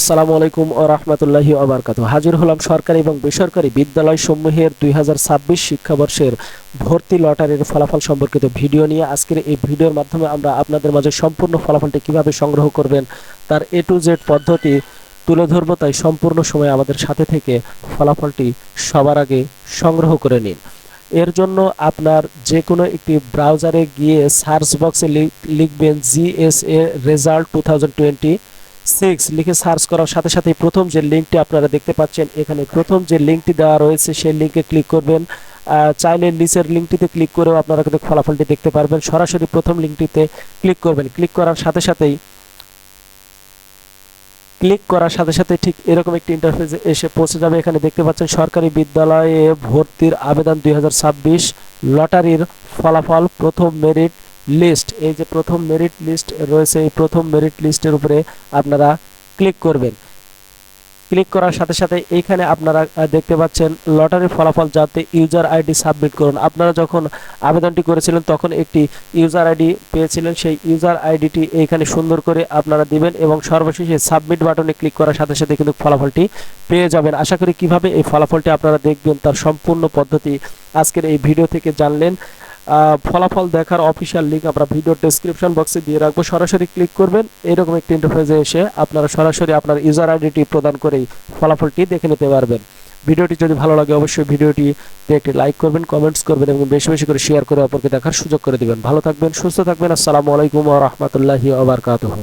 আসসালামু আলাইকুম ও রহমতুল্লাহি আবরকাত হাজির হলাম সরকারি এবং বেসরকারি বিদ্যালয় সমূহের দুই শিক্ষাবর্ষের ভর্তি লটারির ফলাফল সম্পর্কিত ভিডিও নিয়ে আজকের এই ভিডিওর মাধ্যমে আমরা আপনাদের মাঝে সম্পূর্ণ ফলাফলটি কীভাবে সংগ্রহ করবেন, তার এ টু জেড পদ্ধতি তুলে ধরবো, তাই সম্পূর্ণ সময় আমাদের সাথে থেকে ফলাফলটি সবার আগে সংগ্রহ করে নিন। এর জন্য আপনার যে কোনো একটি ব্রাউজারে গিয়ে সার্চ বক্সে লিখবেন GSA result two thousand twenty six লিখে সার্চ করার সাথে সাথে প্রথম যে লিঙ্কটি আপনারা দেখতে পাচ্ছেন, এখানে প্রথম যে লিঙ্কটি দেওয়া রয়েছে, সেই লিঙ্কে ক্লিক করবেন। চাইলে নিচের লিঙ্কটিতে ক্লিক করেও আপনারা কিন্তু ফলাফলটি দেখতে পারবেন। সরাসরি প্রথম লিঙ্কটিতে ক্লিক করবেন। ক্লিক করার সাথে সাথেই ক্লিক করার সাথে সাথে ঠিক এরকম একটি ইন্টারফেসে এসে পৌঁছে যাবে। এখানে দেখতে পাচ্ছেন সরকারি বিদ্যালয়ে ভর্তির আবেদন দুই হাজার ছাব্বিশ, লটারির ফলাফল প্রথম মেরিট লিস্ট এই যে প্রথম মেরিট লিস্ট রয়েছে, এই প্রথম মেরিট লিস্টের উপরে আপনারা ক্লিক করবেন। ক্লিক করার সাথে সাথে এইখানে আপনারা দেখতে পাচ্ছেন লটারির ফলাফল যাতে ইউজার আইডি সাবমিট করুন। আপনারা যখন আবেদনটি করেছিলেন, তখন একটি ইউজার আইডি পেয়েছিলেন। সেই ইউজার আইডিটি এইখানে সুন্দর করে আপনারা দিবেন এবং সর্বশেষে সাবমিট বাটনে ক্লিক করার সাথে সাথে কিন্তু ফলাফলটি পেয়ে যাবেন। আশা করি কীভাবে এই ফলাফলটি আপনারা দেখবেন তার সম্পূর্ণ পদ্ধতি আজকের এই ভিডিও থেকে জানলেন। ফলাফল দেখার অফিসিয়াল লিংক আমরা ভিডিও ডেসক্রিপশন বক্সে দিয়ে রাখব। সরাসরি ক্লিক করবেন, এরকম একটি ইন্টারফেসে এসে আপনারা সরাসরি আপনার ইউজার আইডিটি প্রদান করেই ফলাফলটি দেখে নিতে পারবেন। ভিডিওটি যদি ভালো লাগে, অবশ্যই ভিডিওটি একটি লাইক করবেন কমেন্টস করবেন এবং বেশি বেশি করে শেয়ার করে অপরকে দেখার সুযোগ করে দেবেন। ভালো থাকবেন, সুস্থ থাকবেন। আসসালামু আলাইকুম ওয়া রাহমাতুল্লাহি ওয়া বারাকাতুহু।